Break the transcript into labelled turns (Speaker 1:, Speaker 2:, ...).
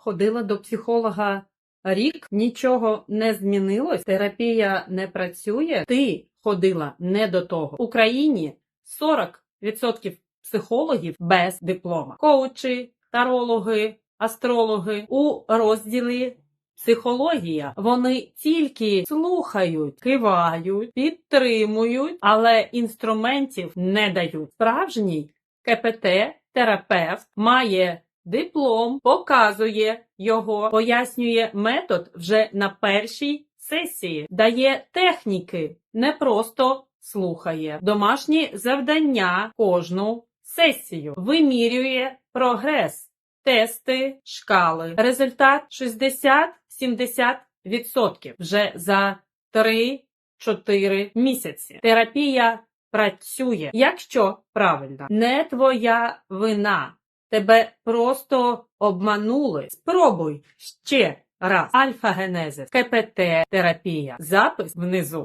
Speaker 1: ходила до психолога рік, нічого не змінилось, терапія не працює. Ти ходила не до того. В Україні 40% психологів без диплома. Коучі, тарологи, астрологи у розділі Психологія. Вони тільки слухають, кивають, підтримують, але інструментів не дають. Справжній КПТ-терапевт має диплом, показує його, пояснює метод вже на першій сесії, дає техніки, не просто слухає. Домашні завдання кожну сесію, вимірює прогрес тести, шкали. Результат 60-70% вже за 3-4 місяці. Терапія працює, якщо правильно. Не твоя вина. Тебе просто обманули. Спробуй ще раз. Альфа-генезис, КПТ-терапія. Запис внизу.